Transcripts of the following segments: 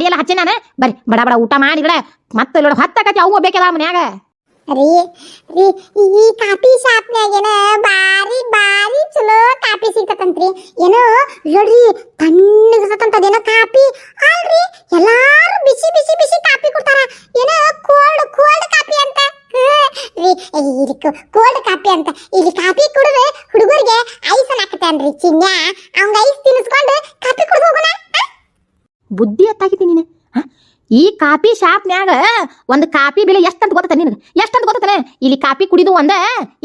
ಬರ್ರಿ ಹಚ್ಚಿ ನಾನು? ಬರ್ರಿ ಬಡ ಬಡ ಊಟ ಮಾಡಿಗಳ ಮತ್ತೆ ನೋಡಿ ಹತ್ತಕತಿ ಅವು ಬೇಕಲ್ಲ ಮನ್ಯಾಗ? ರೀ ರೀ, ಈ- ಕಾಫಿ ಶಾಪ್ನ್ಯಾಗೇನ ಬಾರಿ ಬಾರಿ ಚಲೋ ಕಾಫಿ ಸಿಗ್ತತಂತ್ರಿ. ಏನೋ ನೋಡ್ರಿ ತಣ್ಣಗಿರ್ತಂತ ಅದೇನೋ ಕಾಫಿ. ಅಲ್ರಿ, ಎಲ್ಲಾರು ಬಿಸಿ ಬಿಸಿ ಬಿಸಿ ಕಾಫಿ ಕೊಡ್ತಾರ. ಏನೋ ಕೋಲ್ಡ್ ಕೋಲ್ಡ್ ಕಾಫಿ ಅಂತ. ರೀ ಇಲ್ಲಿ ಕೋಲ್ಡ್ ಕಾಫಿ ಅಂತ. ಇಲ್ಲಿ ಕಾಫಿ ಕುಡಿದು ಹುಡುಗರಿಗೆ ಐಸ್ ಹಾಕತಾನ್ರಿ ಚಿನ್ನ ಅವಂಗ ಐಸ್ ತಿನ್ನಿಸ್ಕೊಂಡು ಕಾಫಿ ಕುಡ್ದು ಬುದ್ಧಿ ಎತ್ತಾಗಿತಿ ನೀನು ಹ? ಈ ಕಾಪಿ ಶಾಪ್ನ್ಯಾಗ ಒಂದು ಕಾಪಿ ಬೆಲೆ ಎಷ್ಟಂತ ಗೊತ್ತ ನಿನಗೆ? ಎಷ್ಟಂತ ಗೊತ್ತಾನೆ ಇಲ್ಲಿ ಕಾಪಿ ಕುಡಿದು ಒಂದ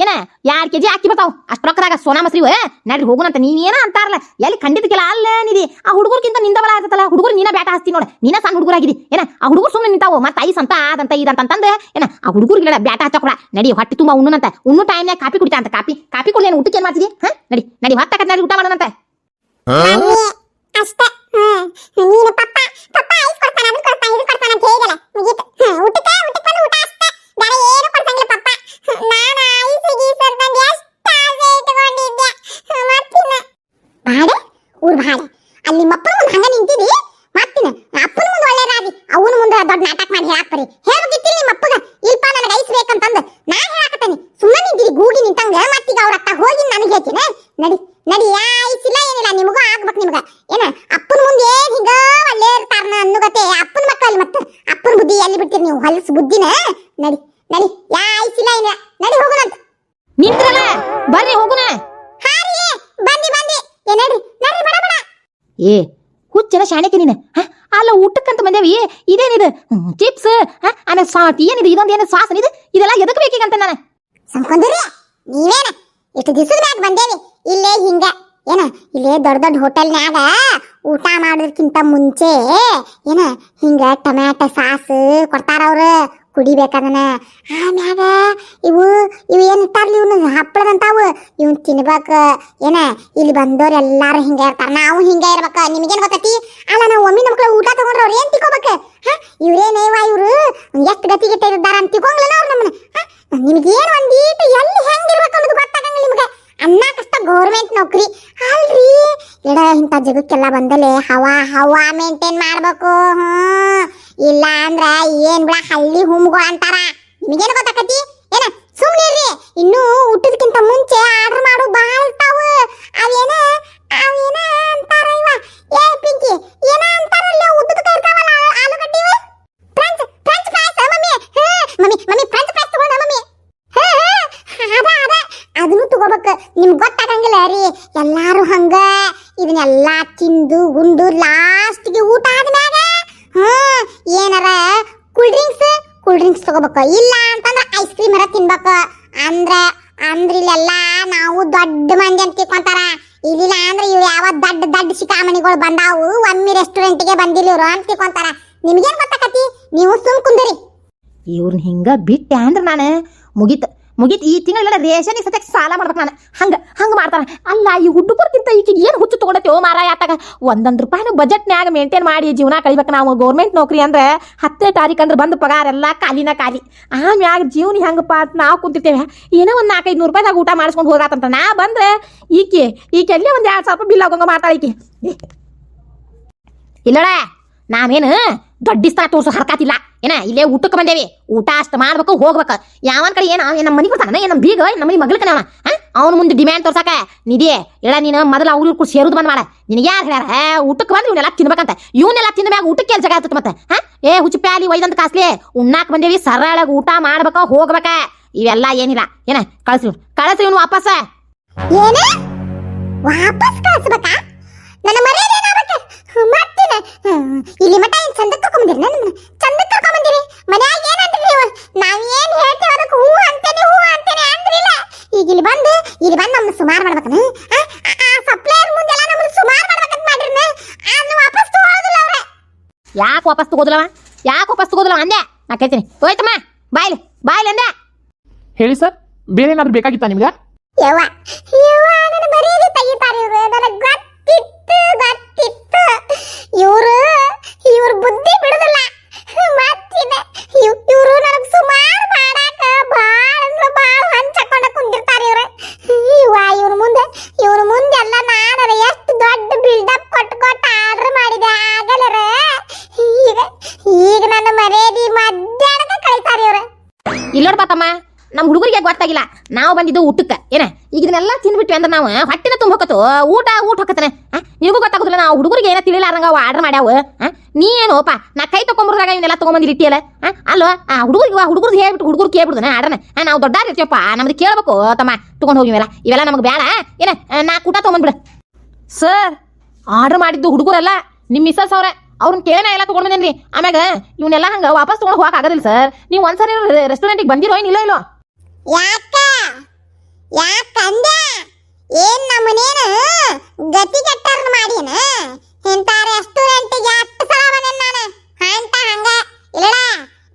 ಏನ ಎರಡ್ ಕೆಜಿ ಹಾಕಿ ಬರ್ತಾವ. ಅಷ್ಟ್ರೊಕ್ಕದಾಗ ಸೋನಾ ಮಸ್ರಿ ನಡ್ರಿ ಹೋಗುನಂತ ನೀವೇನ ಅಂತಾರಲ್ಲ ಎಲ್ಲಿ ಖಂಡಿತಕ್ಕಿಲ್ಲ ಅಲ್ಲ ನಿಧಿ. ಆ ಹುಡುಗರ್ಗಿಂತ ನಿಂದ ಬಲ ಆಗತ್ತಲ್ಲ ಹುಡುಗರು ನೀನ ಬ್ಯಾಟ ಹಾಸ್ತಿ ನೋಡ. ನೀನ ಸಣ್ಣ ಹುಡುಗರಾಗಿದಿ ಏನ ಆ ಹುಡುಗರು ಸುಮ್ಮನೆ ನಿಂತಾವು ಮತ್ತೆ ಐಸ್ ಅಂತ ಆದಂತ ಇದಂತ ಅಂತಂದ ಏನ ಆ ಹುಡುಗರಿಗೆ ಬ್ಯಾಟ ಹಚ್ಚಕೊಡ. ನಡಿ ಹೊಟ್ಟೆ ತುಂಬ ಉಣ್ಣುನಂತ ಉಣ್ಣು ಟೈಮ್ನಾಗ ಕಾಪಿ ಕುಡಿತಾ ಅಂತ ಕಾಪಿ ಕಾಪಿ ಕುಡಿ ಏನು ಊಟಕ್ಕೆ ಏನ್ ಮಾಡ್ತಿದಿ ಹಾ? ನಡಿ ನಡಿ ಹೊತ್ತಕತ್ ನಡಿ ಊಟ ಮಾಡೋಣಂತ. ಅಷ್ಟೇ ಹ್ಮ್ ನೀನು ಪಪ್ಪ ಪಪ್ಪ ಐಸ್ ಕೊಡ್ತಾನ ಅದು ಕೊಡ್ತಾನ ಇದು ಕೊಡ್ತಾನ ಅಂತ ಹೇಳಿದಲ್ಲ ಮುಗೀತು ಹ್ಮ್, ಊಟಕ್ಕೆ ಊಟಕ್ಕೆ ಬಂದು ಊಟ ಅಷ್ಟೇ ಬೇರೆ ಏನು ಕೊಡ್ಸಂಗಿಲ್ಲ ಪಪ್ಪ ಹ್ಮ್, ನಾನು ಐಸ್ ಗೀಸ್ ಅಂತಂದು ಎಷ್ಟು ಆಸೆ ಇಟ್ಕೊಂಡಿದ್ದೆ ಹ್ಮ್, ಮತ್ತಿನ್ನ ಬಾಡೆ ಊರ್ ಬಾಡೆ ಅಲ್ಲಿ ನಿಮ್ಮ ಅಪ್ಪನ ಮುಂದೆ ಹಂಗ ನಿಂತಿದಿ ಮತ್ತಿನ ಅಪ್ಪನ ಮುಂದೆ ಒಳ್ಳೆ ರಾದಿ ಅವನ ಮುಂದೆ ದೊಡ್ಡ ನಾಟಕ ಮಾಡಿ ಹೇಳಾಕ್ ಬರಿ ಹೇಳ್ಬೇಕಿತ್ತಿಲ್ಲ ನಿಮ್ಮ ಅಪ್ಪಗ ಇಲ್ಪ ನನಗೆ ಐಸ್ ಬೇಕಂತಂದು ನಾ ಹೇಳಾಕತ್ತೇನಿ. ಸುಮ್ಮನೆ ನಿಂತಿದಿ ಗೂಗಿ ನಿಂತಂಗ ಮತ್ತೀಗ ಅವ್ರ ಅತ್ತ ಹೋಗಿ ನನಗೆ ಹೇಳ್ತೀನಿ. ನಡಿ ನಡಿ ಯಾ ಐಸ್ ಇಲ್ಲ ಏನಿಲ್ಲ ನಿಮಗೂ ಆಗ್ಬೇಕು ನಿಮ್ಗ. ಏನ ಅಪ್ಪನ ಮುಂದೆ ಏನ್ ಹಿಂಗ ಒಳ್ಳೆ ಇರ್ತಾರನ ಅನ್ನುಗತೆ ಅಪ್ಪನ ಮಕ್ಕಳಲ್ಲಿ ಮತ್ತೆ ಅಪ್ಪನ ಬುದ್ಧಿ ಎಲ್ಲಿ ಬಿಡ್ತೀರಿ ನೀವು? ಹೊಲಸು ಬುದ್ಧಿನ? ನಡಿ ನಡಿ ಯಾ ಐಸ್ ಇಲ್ಲ ಏನಿಲ್ಲ. ನಡಿ ಹೋಗೋಣಂತ ನಿಂತ್ರಲ್ಲ ಬರ್ರಿ ಹೋಗುನ ಹಾರಿ ಬನ್ನಿ ಬಂದಿ ಏ ನಡಿ ನಡಿ ಬಡ ಬಡ. ಏ ಹುಚ್ಚನ ಶಾಣೆಕೆ ನೀನು? ಅಲ್ಲ ಊಟಕ್ಕಂತ ಬಂದೇವಿ, ಇದೇನಿದು? ಚಿಪ್ಸ್ ಆಮೇಲೆ ಸ್ವಾತಿ ಏನಿದು? ಇದೊಂದು ಏನು ಸಾಸ್ ಇದು ಇದೆಲ್ಲ ಎದಕ್ ಬೇಕೀಗಂತ ನಾನು? ಸಂಕೊಂಡಿರಿ ನೀವೇನ? ಇಷ್ಟು ದಿವಸದ ಮ್ಯಾಗ ಬಂದೇವಿ, ಇಲ್ಲೇ ಹಿಂಗ. ಏನ, ಇಲ್ಲೇ ದೊಡ್ಡ ದೊಡ್ಡ ಹೋಟೆಲ್ನ್ಯಾಗ ಊಟ ಮಾಡೋದಕ್ಕಿಂತ ಮುಂಚೆ, ಏನ, ಹಿಂಗ ಟೊಮ್ಯಾಟೊ ಸಾಸ್ ಕೊಡ್ತಾರ ಅವ್ರು ಕುಡಿಬೇಕದನ್ನ ಆಮ್ಯಾಗ ಇವು ಇವು ಏನು ಇರ್ತಾರ್ಲಿ ಇವ್ನ? ಹಪ್ಪಳದಂತಾವು. ಇವ್ನ ತಿನ್ಬೇಕ. ಏನ? ಇಲ್ಲಿ ಬಂದವ್ರು ಎಲ್ಲಾರು ಹಿಂಗ ಇರ್ತಾರ. ನಾವು ಹಿಂಗ ಇರ್ಬೇಕ. ನಿಮಗೇನ್ ಗೊತ್ತೈತಿ? ಅಲ್ಲ, ನಾವು ಒಮ್ಮೆ ನಮ್ಮ ಮಕ್ಳು ಊಟ ತಗೊಂಡ್ರ ಅವ್ರು ಏನು ತಿಳ್ಕೊಬೇಕ? ಹ? ಇವ್ರೇನೇವ ಇವರು? ಎಷ್ಟು ಗತಿಗಿಟ್ಟ ಇದ್ದಾರ ಅಂತ ತಿಳ್ಕೊಂಗ್ಲನ ಅವ್ರು ನಮ್ಮನ್ನ? ನಿಮ್ಗೇನ್ ಒಂದೀಟು ಎಲ್ಲಿ ಹೆಂಗಿರ್ಬೇಕು ಅನ್ನೋದು ಗೌರ್ಮೆಂಟ್ ನೌಕರಿ. ಅಲ್ರಿ? ಎಡ ಇಂತ ಜಗಕ್ಕೆಲ್ಲ ಬಂದಲೆ ಹವಾ ಹವಾ ಮೇಂಟೈನ್ ಮಾಡ್ಬೇಕು, ಹ್ಮ್. ಇಲ್ಲ ಅಂದ್ರ ಏನ್ ಬಿಡ ಹಳ್ಳಿ ಹುಮ್ಗೋ ಅಂತಾರ? ನಿಮಗೇನು ಗೊತ್ತಾಕತಿ ಏನ ಸುಮ್ನೆ ಇರ್ರಿ ಇನ್ನು ಊಟದಕ್ಕಿಂತ ಮುಂಚೆ ಆರ್ಡರ್ ಮಾಡು ಬಾಳ ಇರ್ತಾವ ಅವೇನ ಅವೇನ ಅಂತಾರ ಇವ ಏ ಪಿಂಕಿ ಏನ ಅಂತಾರಲ್ಲ ಉದ್ದದ ಕೈ ಇರ್ತಾವಲ್ಲ ಆ- ಆಲೂಗಡ್ಡಿ ಇವ? ಫ್ರೆಂಚ್ ಫ್ರೆಂಚ್ ಫ್ರೈಸ್ ಮಮ್ಮಿ ಹೇ ಮಮ್ಮಿ ಮಮ್ಮಿ ಫ್ರೆಂಚ್ ಫ್ರೈಸ್ ತಗೊಂಡ ಮಮ್ಮಿ ಹೇ ಹೇ ಅದ ಅದ ಅದನ್ನು ತಗೋಬೇಕು ನಿಮ್ಗೆ ಗೊತ್ತಾಗಂಗಿಲ್ಲ ರೀ ಎಲ್ಲಾರು ಹಂಗ ಇದನ್ನೆಲ್ಲ ತಿಂದು ಗುಂಡು ಲಾಸ್ಟ್ಗೆ ಊಟ ಆದ್ಮ್ಯಾಗ? ಹ್ಮ್ ಏನಾರ ಕೂಲ್ ಡ್ರಿಂಕ್ಸ್ ಕೂಲ್ ಡ್ರಿಂಕ್ಸ್ ತಗೋಬೇಕು. ಇಲ್ಲ ಅಂತಂದ್ರೆ ಐಸ್ ಕ್ರೀಮ್ ಅರ ತಿನ್ಬೇಕು. ಅಂದ್ರೆ, ಅಂದ್ರ ಇಲ್ಲೆಲ್ಲ ನಾವು ದೊಡ್ಡ ಮಂದಿ ಅಂತ ತಿಳ್ಕೊಂತಾರ. ಇಲ್ಲಿಲ್ಲ ಅಂದ್ರೆ ಇವ್ರು ಯಾವ ದೊಡ್ಡ ದೊಡ್ಡ ಶಿಖಾಮಣಿಗಳು ಬಂದಾವು. ಒಮ್ಮೆ ರೆಸ್ಟೋರೆಂಟ್ಗೆ ಬಂದಿಲ್ಲ ಇವ್ರು ಅಂತ ತಿಳ್ಕೊಂತಾರ. ನಿಮ್ಗೇನ್ ಗೊತ್ತಾಕತಿ ನೀವು ಸುಮ್ ಕುಂದಿರಿ. ಇವ್ರನ್ನ ಹಿಂಗ ಬಿಟ್ಟೆ ಅಂದ್ರೆ ನಾನು ಮುಗೀತ್. ಮುಗೀತ್, ಈ ತಿಂಗಳ ರೇಷನ್ ಸತ್ಯಕ್ಕೆ ಸಾಲ ಮಾಡ್ಬೇಕು ನಾನು. ಹಂಗ ಹಂಗ ಮಾಡ್ತಾರ ಅಲ್ಲ, ಈ ಹುಡುಗರ್ಗಿಂತ ಈಗ ಏನು ಹುಚ್ಚು ತಗೊಂಡೈತೆ ಮಾರಾಯ ಆತಾಗ. ಒಂದೊಂದು ರೂಪಾಯಿನೂ ಬಜೆಟ್ನ್ಯಾಗ ಮೇಂಟೈನ್ ಮಾಡಿ ಜೀವನ ಕಳಿಬೇಕು ನಾವು. ಗೌರ್ಮೆಂಟ್ ನೌಕರಿ ಅಂದ್ರೆ ಹತ್ತನೇ ತಾರೀಕು ಅಂದ್ರೆ ಬಂದು ಪಗಾರ ಎಲ್ಲ ಖಾಲಿನ ಖಾಲಿ. ಆಮ್ಯಾಗ ಜೀವನ ಹೆಂಗಪ್ಪ ಅಂತ ನಾವು ಕುಂತಿರ್ತೇವೆ. ಏನೋ ಒಂದು ನಾಲ್ಕೈದು ನೂರು ರೂಪಾಯಿದಾಗ ಊಟ ಮಾಡಿಸ್ಕೊಂಡು ಹೋಗಾತಂತ ನಾ ಬಂದ್ರೆ ಈಕೆ ಈಕೆ ಅಲ್ಲಿ ಒಂದು ಎರಡು ಸಾವಿರ ರೂಪಾಯಿ ಬಿಲ್ ಆಗೋಂಗ ಮಾಡ್ತಾಳೆ ಈಕೆ. ಇಲ್ಲಡ ನಾವೇನು ದೊಡ್ಡಿಸ್ತಾನ ತೋರ್ಸೋ ಹರ್ಕಾತಿಲ್ಲ. ಏನ, ಇಲ್ಲೇ ಊಟಕ್ಕೆ ಬಂದೇವಿ. ಊಟ ಅಷ್ಟು ಮಾಡ್ಬೇಕು, ಹೋಗ್ಬೇಕು. ಯಾವನ್ ಕಡೆ ಏನ ನಮ್ಮ ಮನೆ ಕೊಡ್ತಾನ ಏನ್ ನಮ್ಮ ಬೀಗ ನಮ್ಮ ಮನೆ ಮಗಳ ಕಣ ಅವನ? ಮುಂದೆ ಡಿಮ್ಯಾಂಡ್ ತೋರ್ಸಾಕ, ನಿಧಿ, ಹೇಳ ನೀನು, ಮೊದಲು ಅವ್ರು ಕೂಡ ಸೇರುದು ಬಂದ್ ಮಾಡ. ನಿನಗೆ ಯಾರು ಹೇಳ್ಯಾರ? ಊಟಕ್ಕೆ ಬಂದು ಇವನ್ನೆಲ್ಲ ತಿನ್ಬೇಕಂತ. ಇವನ್ನೆಲ್ಲ ತಿಂದ ಮ್ಯಾಗ ಊಟಕ್ಕೆ ಕೆಲಸ ಆಗ್ತದೆ ಮತ್ತೆ? ಹಾ? ಏ, ಹುಚ್ಚು ಪ್ಯಾಲಿ ಒಯ್ದಂತ ಕಾಸ್ಲಿ, ಉಣ್ಣಾಕ್ ಬಂದೇವಿ, ಸರಳಾಗ ಊಟ ಮಾಡ್ಬೇಕ, ಹೋಗ್ಬೇಕ. ಇವೆಲ್ಲ ಏನಿಲ್ಲ. ಏನ ಕಳ್ಸಿ ಕಳಿಸ್ರಿ ಇವನು ವಾಪಸ್. ವಾಪಸ್ ಕಳಿಸ್ಬೇಕಾ? ನನ್ನ ಮರ್ಯಾದೆ ಇಲ್ಲಿ ಮಠ ಏನ್ ಚಂದ ಕರ್ಕೊಂಬಂದಿರಿ ನನ್ನ ಚಂದ ಕರ್ಕೊಂಬಂದಿರಿ? ಮನ್ಯಾಗ ಏನಂತ ನೀವು? ನಾವ್ ಏನ್ ಹೇಳ್ತೇವೆ ಅದಕ್ಕೆ ಹೂ ಅಂತೇನೆ ಹೂ ಅಂತೇನೆ ಅಂದ್ರಿಲ್ಲ. ಈಗ ಇಲ್ಲಿ ಬಂದು ಇಲ್ಲಿ ಬಂದು ನಮ್ಮ ಸುಮಾರು ಮಾಡ್ಬೇಕನ ಆ ಸಪ್ಲೈಯರ್ ಮುಂದೆಲ್ಲ ನಮ್ಮನ್ನ ಸುಮಾರು ಮಾಡ್ಬೇಕಂತ ಮಾಡ್ರಿ ಅದನ್ನ ವಾಪಸ್ ತಗೊಳ್ಳೋದಿಲ್ಲ ಅವ್ರೆ. ಯಾಕೆ ವಾಪಸ್ ತಗೋದಿಲ್ಲವ? ಯಾಕೆ ವಾಪಸ್ ತಗೋದಿಲ್ಲ ಅಂದೆ. ನಾ ಕೇಳ್ತೀನಿ. ಹೋಯ್ತಮ್ಮ ಬಾಯ್ಲಿ ಬಾಯ್ಲಿ ಅಂದೆ. ಹೇಳಿ ಸರ್ ಬೇರೆ ಏನಾದ್ರು ಬೇಕಾಗಿತ್ತಾ ನಿಮ್ಗೆ? ಯವ್ವ ಯವ್ವ ನನ್ನ ಬರೀ ತೆಗಿತಾರೆ ಇವರು. ನನಗೆ ಗೊತ್ತಿತ್ತು ಗೊತ್ತಿತ್ತು ಇವರು, ಇವ್ರ ಬುದ್ಧಿ ಬಿಡುದಿಲ್ಲ. ಮತ್ತಿನ ಇವರು ನನಗೆ ಸುಮಾರು ಮಾಡಾಕ ಭಾಳ ಅಂದ್ರೆ ಭಾಳ ಹಂಚಕೊಂಡ ಕುಂದಿರ್ತಾರೆ ಇವ್ರು. ಇವ ಇವ್ರ ಮುಂದೆ ಇವ್ರ ಮುಂದೆ ಎಲ್ಲ ನಾನು ಎಷ್ಟು ದೊಡ್ಡ ಬಿಲ್ಡಪ್ ಕೊಟ್ಟು ಕೊಟ್ಟು ಆರ್ಡರ್ ಮಾಡಿದೆ, ಆಗಲರ. ಈಗ ಈಗ ನನ್ನ ಮರ್ಯಾದೆ ಮಧ್ಯಾಹ್ನದ ಕಳಿತಾರೆ ಇವ್ರು. ಇಲ್ಲೋಡ್ ಪಾಪಮ್ಮ ನಮ್ಮ ಹುಡುಗರಿಗೆ ಗೊತ್ತಾಗಿಲ್ಲ. ನಾವು ಬಂದಿದ್ದು ಊಟಕ್ಕೆ. ಏನ, ಈಗ ಇದನ್ನೆಲ್ಲ ತಿಂದ್ಬಿಟ್ವಿ ಅಂದ್ರೆ ನಾವು ಹೊಟ್ಟಿನ ತುಂಬ ಹೋಗತ್ತು ಊಟ ಊಟ ಆ ನಿನಗೂ ಗೊತ್ತಾಗುದಿಲ್ಲ ನಾವು ಹುಡುಗರಿಗೆ ಏನೋ ತಿಳಿಲಾರಂಗ ಅವ ಆರ್ಡರ್ ಮಾಡ್ಯಾವ ಆ? ನೀ ಏನೋಪ ನಾ ಕೈ ತಗೊಂಬರ್ದಾಗ ಇವನ್ನೆಲ್ಲ ತಗೊಂಬಂದು ಇಟ್ಟಿಯಲ್ಲ ಆ? ಅಲ್ವಾ ಆ ಹುಡುಗರಿಗೆ ಹುಡುಗರು ಹೇಳ್ಬಿಟ್ಟು ಹುಡುಗರು ಕೇಳ್ಬಿಡುದನ ಆರ್ಡರ್ನ ನಾವು ದೊಡ್ಡ ಇರ್ತೀವಪ್ಪ ನಮ್ದು ಕೇಳ್ಬೇಕು ತಮ್ಮ ತಗೊಂಡ್ ಹೋಗಿ ಇವೆಲ್ಲ ಇವೆಲ್ಲ ನಮಗೆ ಬೇಡ ಏನ ಆ, ನಾ ಊಟ ತಗೊಂಬಂದ್ಬಿಡ. ಸರ್ ಆರ್ಡರ್ ಮಾಡಿದ್ದು ಹುಡುಗರಲ್ಲ ನಿಮ್ಮ ಮಿಸ್ಸಸ್ ಅವ್ರೆ ಅವ್ರನ್ನ ಕೇಳನ ಎಲ್ಲ ತಗೊಂಡ್ ಬಂದೇನ್ರಿ? ಆಮ್ಯಾಗ ಇವನ್ನೆಲ್ಲ ಹಂಗ ವಾಪಸ್ ತಗೊಂಡ್ ಹೋಗಕ್ ಆಗೋದಿಲ್ಲ ಸರ್ ನೀವು ಒಂದ್ಸರಿ ರೆಸ್ಟೋರೆಂಟಿಗೆ ಬಂದಿರೋ ಏನಿಲ್ಲ ಇಲ್ಲೋ? ಯಾಕ? ಯಾಕಂದ? ಏನ್ ನಮ್ಮನೇನ? ಗತಿ ಕೆಟ್ಟರ್ನ ಮಾಡ್ಯಾನ? ಇಂಥ ರೆಸ್ಟೋರೆಂಟಿಗೆ ಹತ್ತು ಸಲ ಬಂದೇನ್ ನಾನು. ಅಂತ ಹಂಗ ಇಲ್ಲ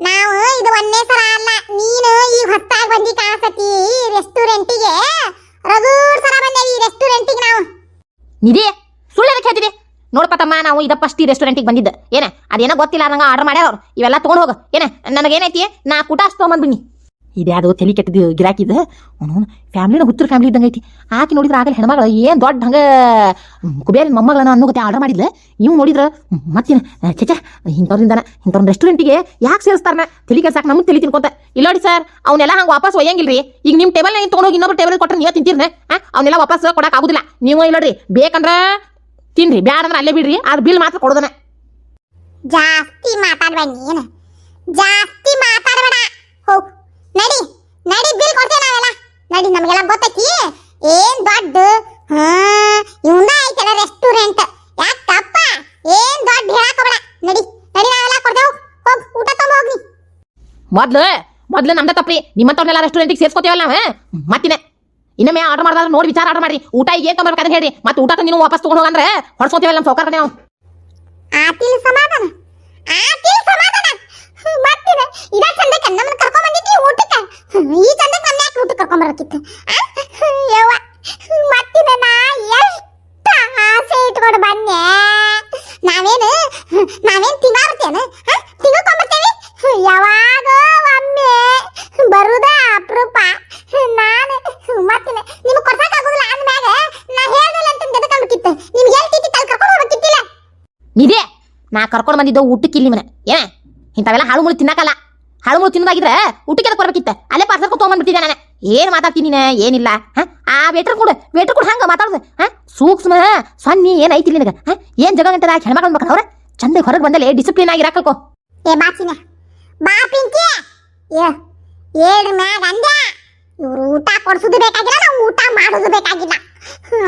ನಾವು ಇದು ಒಂದೇ ಸಲ ಅಲ್ಲ, ನೀನು ಈ ಹೊತ್ತಾಗಿ ಬಂದಿ ಕಾಣಸತಿ ಈ ರೆಸ್ಟೋರೆಂಟಿಗೆ ರಗೂರ್ ಸಲ ಬಂದೇವಿ ಈ ರೆಸ್ಟೋರೆಂಟಿಗೆ ನಾವು. ನಿಧಿ, ಸುಳ್ಳು ಹೇಳ್ತಿದಿ? ನೋಡಪ್ಪ ತಮ್ಮ, ನಾವು ಇದ ಫಸ್ಟ್ ಈ ರೆಸ್ಟೋರೆಂಟಿಗೆ ಬಂದಿದ್ದ. ಏನ, ಅದೇನೋ ಗೊತ್ತಿಲ್ಲ, ನಂಗೆ ಆರ್ಡರ್ ಮಾಡ್ಯಾರ ಅವ್ರು. ಇವೆಲ್ಲ ತೊಗೊಂಡು ಹೋಗು. ಏನ, ನನಗೇನೈತಿ? ನಾ ಕೂಟ ಅಷ್ಟು ತೊಗೊಂಬಂದ್ಬಿನಿ ಇದ್ಯಾವುದು ತಲೆ ಕೆಟ್ಟದು ಗಿರಾಕಿದ. ಅವನು ಫ್ಯಾಮಿಲಿನ ಹುಚ್ಚರ ಫ್ಯಾಮಿಲಿ ಇದ್ದಂಗೆ ಐತಿ. ಆಕಿ ನೋಡಿದ್ರೆ ಆಗಲೇ ಹೆಣ್ಮಗಳು ಏನ್ ದೊಡ್ಡ ಹಂಗ ಕುಬೇರಿನ ಮೊಮ್ಮಗಳನ್ನ ಕತೆ ಆರ್ಡರ್ ಮಾಡಿದ್ಲ. ಇವ್ ನೋಡಿದ್ರ ಮತ್ತೇನ ಚಚ ಇಂಥವ್ರಿಂದನ ಇಂಥವ್ರ ರೆಸ್ಟೋರೆಂಟಿಗೆ ಯಾಕೆ ಸೇರಿಸ್ತಾರನ ತಲೆ ಕೆಲಸ ನಮ್ಗೆ ತಲೆ ತಿನ್ಕೊತ. ಇಲ್ಲ ನೋಡಿ ಸರ್ ಅವನ್ನೆಲ್ಲ ಹಂಗೆ ವಾಪಸ್ ಒಯ್ಯಂಗಿಲ್ರಿ. ಈಗ ನಿಮ್ಮ ಟೇಬಲ್ ತೊಗೊಂಡೋಗಿ ಇನ್ನೊಬ್ರು ಟೇಬಲ್ ಕೊಟ್ಟರೆ ನೀವು ತಿಂತೀರ್ನ? ಅವನ್ನೆಲ್ಲ ವಾಪಸ್ ಕೊಡಕ್ ಆಗುದಿಲ್ಲ. ನೀವು ಇಲ್ಲಡ್ರಿ ಬೇಕಂದ್ರ ತಿನ್ರಿ, ಬ್ಯಾಡ ಅಂದ್ರೆ ಅಲ್ಲೇ ಬಿಡ್ರಿ, ಆದ್ರೆ ಬಿಲ್ ಮಾತ್ರ ಕೊಡೋದನ. ಜಾಸ್ತಿ ಮಾತಾಡ್ಬೇಡ ನೀನು. ಜಾಸ್ತಿ ಮಾತಾಡಬೇಡ. ಹೋಗ್ ನಡಿ ನಡಿ ಬಿಲ್ ಕೊಡ್ತೇವೆ ನಾವೆಲ್ಲ. ನಡಿ ನಮಗೆಲ್ಲ ಗೊತ್ತೈತಿ. ಏನ್ ದೊಡ್ಡ ಹಾ ಇವಂದ ಐತಲ್ಲ ರೆಸ್ಟೋರೆಂಟ್ ಯಾಕಪ್ಪ ಏನ್ ದೊಡ್ಡ ಹೇಳಾಕಬೇಡ ನಡಿ ನಡಿ ನಾವೆಲ್ಲ ಕೊಡ್ತೇವೆ. ಹೋಗ್ ಊಟ ತಗೊಂಡ್ ಹೋಗ್ನಿ. ಮೊದ್ಲು ಮೊದ್ಲು ನಮ್ದ ತಪ್ಪ್ರಿ. ನಿಮ್ಮಂತವ್ರನ್ನೆಲ್ಲ ರೆಸ್ಟೋರೆಂಟಿಗೆ ಸೇರ್ಸ್ಕೊತೀವಲ್ಲ ನಾವು ಮತ್ತಿನ ಇನ್ನೊಮ್ಮೆ ಆರ್ಡರ್ ಮಾಡಿದ್ರೆ ನೋಡಿ ವಿಚಾರ ಆರ್ಡರ್ ಮಾಡಿ ಊಟ ಈಗ ಏನ್ ತೊಗೊಳ್ಬೇಕಾದ್ರೆ ಹೇಳ್ರಿ. ಮತ್ತೆ ಊಟ ನೀವು ವಾಪಸ್ ತಗೊಂಡು ಹೋಗಂದ್ರೆ ಹೊಡ್ಸ್ಕೊತೀವಲ್ಲ ನಮ್ಮ ಸೌಕರ್ಯ ನಾವು. ಆತಿಲ್ ಸಮಾಧಾನ. ಆತಿಲ್ ಸಮಾಧಾನ. ಮತ್ತಿನ ಇದ ಚಂದಕ್ಕೆ ನಮ್ಮನ್ನ ಕರ್ಕೊಂಡ್ ಬಂದಿದ್ದಿ, ಊಟಕ್ಕೆ? ಈ ಚಂದಕ್ಕೆ ನನ್ನ ಯಾಕೆ ಊಟಕ್ಕೆ ಕರ್ಕೊಂಡ್ ಬರಕಿತ್ತು ಯವ್ವ. ಮತ್ತಿನ ನಾ. ಎಷ್ಟ ಆಸೆ ಇಟ್ಕೊಂಡು ಬನ್ನೆ ನಾವೇನು ನಾವೇನ್ ತಿಂಗಾರ್ತೇನೆ ತಿಂಗ್ಕೊಂಬರ್ತೇವೆ ಯಾವಾಗ ಒಮ್ಮೆ. ಬರುದ ಅಪರೂಪ. ನಾನು ಮತ್ತಿನ ನಿಮ್ಗೆ ಕೊಡ್ಸಕ್ಕಾಗೋದಿಲ್ಲ ಅಂದ್ಮ್ಯಾಗ ನಾ ಹೇಳ್ದಿಲ್ಲ ಅಂತ ಹೇಳ್ತಿತ್ತು ಕರ್ಕೊಂಡು ಹೋಗ್ಬೇಕಿತ್ತಿಲ್ಲ. ನಿಧಿ ನಾ ಕರ್ಕೊಂಡು ಬಂದಿದ್ದೋ ಊಟಕ್ಕೆ ಇಲ್ಲಿ ಏನ? ಇಂಥವೆಲ್ಲ ಹಾಳು ಮುಳು ತಿನ್ನಕಲ್ಲ ಹಾಳು ಮುಳು ತಿನ್ನೋದಾಗಿದ್ರೆ ಊಟಕ್ಕೆ ಅದಕ್ಕೆ ಬರ್ಬೇಕಿತ್ತ. ಅಲ್ಲೇ ಪಾರ್ಸಲ್ ತೊಗೊಂಡ್ಬಂದ್ಬಿಟ್ಟಿದ್ದೆ ನಾನು? ಏನು ಮಾತಾಡ್ತೀನಿ ಏನಿಲ್ಲ, ಹ? ಆ ವೇಟ್ರ್ ಕೊಡು ವೇಟ್ರ್ ಕೊಡು ಹಂಗ ಮಾತಾಡುದು, ಹ? ಸೂಕ್ಷ್ಮ, ಸನ್ನಿ ಏನೈತಿ ನಿನಗೆ ನಿನಗ ಏನು ಜಗ ಅಂತ ಹೆಣ್ಮಕ್ಳು ಮಕ್ಕಳು ಅವ್ರೆ? ಚಂದ ಹೊರಗೆ ಬಂದಲೆ ಡಿಸಿಪ್ಲಿನ್ ಆಗಿ ಇರಾಕಲ್ಕೋ. ಏ ಬಾಚಿನ ಬಾ ಪಿಂಕಿ. ಏ ಏಳು ಮ್ಯಾಗ ಊಟ ಕೊಡಿಸೋದು ಬೇಕಾಗಿಲ್ಲ ಊಟ ಮಾಡೋದು ಬೇಕಾಗಿಲ್ಲ.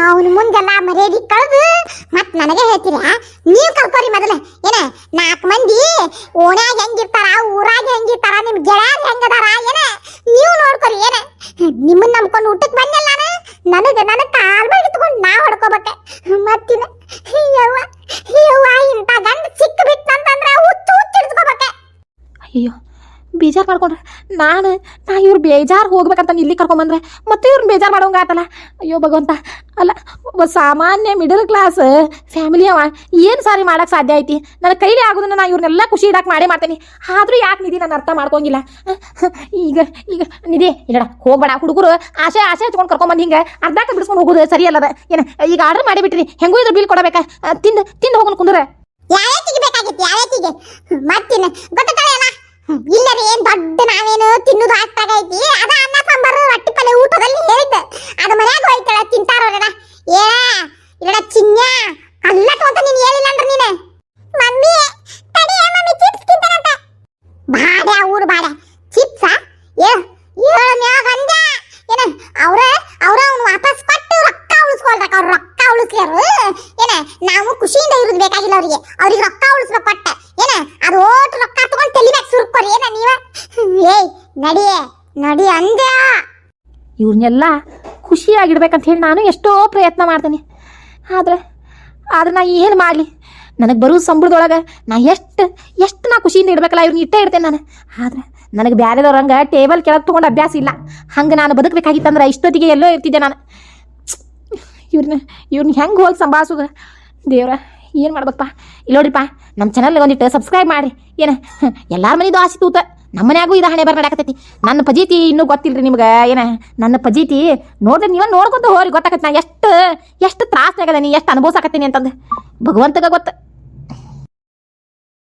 ಅವನ ಮುಂದೆಲ್ಲ ಮರ್ಯಾದಿ ಕಳೆದು ಮತ್ ನನಗೆ ಹೇಳ್ತೀರಾ ನೀವು ಕಲ್ಕೋರಿ ಮೊದಲ. ಏನ ನಾಲ್ಕು ಮಂದಿ ಓಣ್ಯಾಗ ಹೆಂಗಿರ್ತಾರ, ಊರಾಗ ಹೆಂಗಿರ್ತಾರ, ನಿಮ್ ಗೆಳೆಯರ್ ಹೆಂಗದಾರ, ಏನ? ನೀವು ನೋಡ್ಕೊರಿ, ಏನ? ನಿಮ್ಮನ್ನ ನಂಬ್ಕೊಂಡು ಊಟಕ್ಕೆ ಬಂದಿಲ್ಲ ನಾನು? ನನಗೆ ನನ್ನ ತಾಳ್ಮೆ ಇಟ್ಕೊಂಡು ನಾ ಹೊಡ್ಕೋಬೇಕೆ ಮತ್ತಿನ, ಯವ್ವ ಯವ್ವ, ಇಂಥ ಗಂಡ ಸಿಕ್ಕ ಬಿತ್ತಂತಂದ್ರೆ ಹುಚ್ಚು ಹುಚ್ಚು ಅಯ್ಯೋ, ಬೇಜಾರು ಮಾಡ್ಕೊಂಡ್ರೆ. ನಾನು ಬೇಜಾರು ಹೋಗ್ಬೇಕಂತ ಇಲ್ಲಿ ಕರ್ಕೊಂಬಂದ್ರೆ ಮತ್ತೆ ಇವ್ರನ್ನ ಬೇಜಾರು ಮಾಡೋಂಗ ಆತಲ್ಲ? ಅಯ್ಯೋ ಭಗವಂತ. ಅಲ್ಲ, ಒಬ್ಬ ಸಾಮಾನ್ಯ ಮಿಡಲ್ ಕ್ಲಾಸ್ ಫ್ಯಾಮಿಲಿ ಅವ, ಏನು ಸಾರಿ ಮಾಡಕ್ಕೆ ಸಾಧ್ಯ ಐತಿ? ನನ್ನ ಕೈಲಿ ಆಗೋದನ್ನ ನಾ ಇವ್ರನ್ನೆಲ್ಲ ಖುಷಿ ಇಡಕ್ಕೆ ಮಾಡೇ ಮಾಡ್ತೀನಿ. ಆದರೂ ಯಾಕೆ ನಿಧಿ ನಾನು ಅರ್ಥ ಮಾಡ್ಕೊಂಗಿಲ್ಲ? ಈಗ ಈಗ, ನಿಧಿ, ಇಲ್ಲಡ, ಹೋಗ್ಬೇಡ. ಹುಡುಗರು ಆಸೆ ಆಸೆ ಹಚ್ಕೊಂಡು ಕರ್ಕೊಂಬಂದು ಹಿಂಗೆ ಅರ್ಧಕ್ಕೆ ಬಿಡಿಸ್ಕೊಂಡು ಹೋಗೋದು ಸರಿ ಅಲ್ಲದ? ಏನು, ಈಗ ಆರ್ಡರ್ ಮಾಡಿಬಿಟ್ರಿ, ಹೆಂಗೂ ಇದ್ರ ಬಿಲ್ ಕೊಡಬೇಕಾ? ತಿಂದು ತಿಂದು ಹೋಗೋಣ ಕುಂದ್ರೆ. ಯಾವತ್ತಿಗೆ ಬೇಕಾಗಿತ್ತು ಯಾವತ್ತಿಗೆ ಮತ್ತಿನ ಗೊತ್ತಾಗಲ್ಲ ಇಲ್ಲರಿ, ಏನ್ ದೊಡ್ಡ ನಾವೇನು ತಿನ್ನುದು ಆಗ್ತಾಗೈತಿ ಅದ ಅನ್ನ ಸಾಂಬಾರು ರೊಟ್ಟಿ ಪಲ್ಯ ಊಟದಲ್ಲಿ ಹೇಳಿದ್ದ ಅದು ಮನ್ಯಾಗ ಹೋಯ್ತಳ ತಿಂತಾರೋಣ ಏ ಇಲ್ಲ ಚಿನ್ನ ಅಲ್ಲ ಅಂತ ನೀನ್ ಹೇಳಿಲ್ಲ ಅಂದ್ರೆ ನೀನೆ ಮಮ್ಮಿ ತಡಿ ಮಮ್ಮಿ ಚಿಪ್ಸ್ ತಿಂತಾರಂತ ಬಾಡ ಊರು ಬಾಡ ಚಿಪ್ಸ? ಏ, ಏಳು ಮ್ಯಾಗ ಅಂದ ಏನ, ಅವ್ರ ಅವ್ರ ಅವ್ನು ವಾಪಸ್ ಕೊಟ್ಟು ರೊಕ್ಕ ಉಳಿಸ್ಕೊಳ್ಬೇಕು. ಅವ್ರು ರೊಕ್ಕ ಉಳಿಸ್ಲಾರು. ಏನ, ನಾವು ಖುಷಿಯಿಂದ ಇರೋದು ಬೇಕಾಗಿಲ್ಲ ಅವ್ರಿಗೆ. ಅವ್ರಿಗೆ ರೊಕ್ಕ ಉಳಿಸ್ಬೇಕು ಕೊಟ್ಟ ಏನ, ಅದು ಓಟ್ ರೊಕ್ಕ ತಗೊಂಡು ತಲೆ ಮ್ಯಾಗ ಸುರ್ಕೊರಿ ಏನ ನೀವ? ಏಯ್, ನಡಿಯೇ, ನಡಿ ಅಂದ್ಯ? ಇವ್ರನ್ನೆಲ್ಲ ಖುಷಿಯಾಗಿಡ್ಬೇಕಂತ ಹೇಳಿ ನಾನು ಎಷ್ಟೋ ಪ್ರಯತ್ನ ಮಾಡ್ತೀನಿ. ಆದ್ರೆ ಆದ್ರೆ ನಾ ಏನು ಮಾಡಲಿ? ನನಗೆ ಬರೋ ಸಂಬಳದೊಳಗೆ ನಾ ಎಷ್ಟು ಎಷ್ಟು ನಾ ಖುಷಿಯಿಂದ ಇಡ್ಬೇಕಲ್ಲ ಇವ್ರನ್ನ ಇಟ್ಟೇ ಇಡ್ತೇನೆ ನಾನು. ಆದ್ರೆ ನನಗೆ ಬ್ಯಾರೆದವ್ರಂಗೆ ಟೇಬಲ್ ಕೆಳಗೆ ತೊಗೊಂಡು ಅಭ್ಯಾಸ ಇಲ್ಲ. ಹಂಗೆ ನಾನು ಬದುಕಬೇಕಾಗಿತ್ತಂದ್ರೆ ಇಷ್ಟೊತ್ತಿಗೆ ಎಲ್ಲೋ ಇರ್ತಿದ್ದೆ ನಾನು. ಇವ್ರನ್ನ ಇವ್ರನ್ನ ಹೆಂಗೆ ಹೋಗಿ ಸಂಭಾಳಿಸೋದು? ದೇವ್ರ, ಏನು ಮಾಡ್ಬೇಕಪ್ಪ? ಇಲ್ಲ ನೋಡ್ರಿಪ್ಪ ನಮ್ಮ ಚಾನಲ್ಗೆ ಒಂದಿಟ್ಟು ಸಬ್ಸ್ಕ್ರೈಬ್ ಮಾಡಿ ಏನು? ಎಲ್ಲರ ಮನೆಯದು ಆಸೆ ತೂತ. ನಮ್ಮ ಮನ್ಯಾಗೂ ಇದು ಹಣೆ ಬರಬೇಕಾಗತೈತಿ ನನ್ನ ಪಜೀತಿ ಇನ್ನೂ ಗೊತ್ತಿಲ್ರಿ ನಿಮ್ಗೆ, ಏನ? ನನ್ನ ಪಜೀತಿ ನೋಡಿದ್ರೆ ನೀವು ನೋಡ್ಕೊಂತ ಹೋರಿ ಗೊತ್ತಾಗತ್ತೆ ನಾ ಎಷ್ಟು ಎಷ್ಟು ತ್ರಾಸ್ನಾಗದ ನೀ ಎಷ್ಟು ಅನುಭವಿಸಾಕತ್ತೀನಿ ಅಂತಂದು. ಭಗವಂತಗ ಗೊತ್ತ.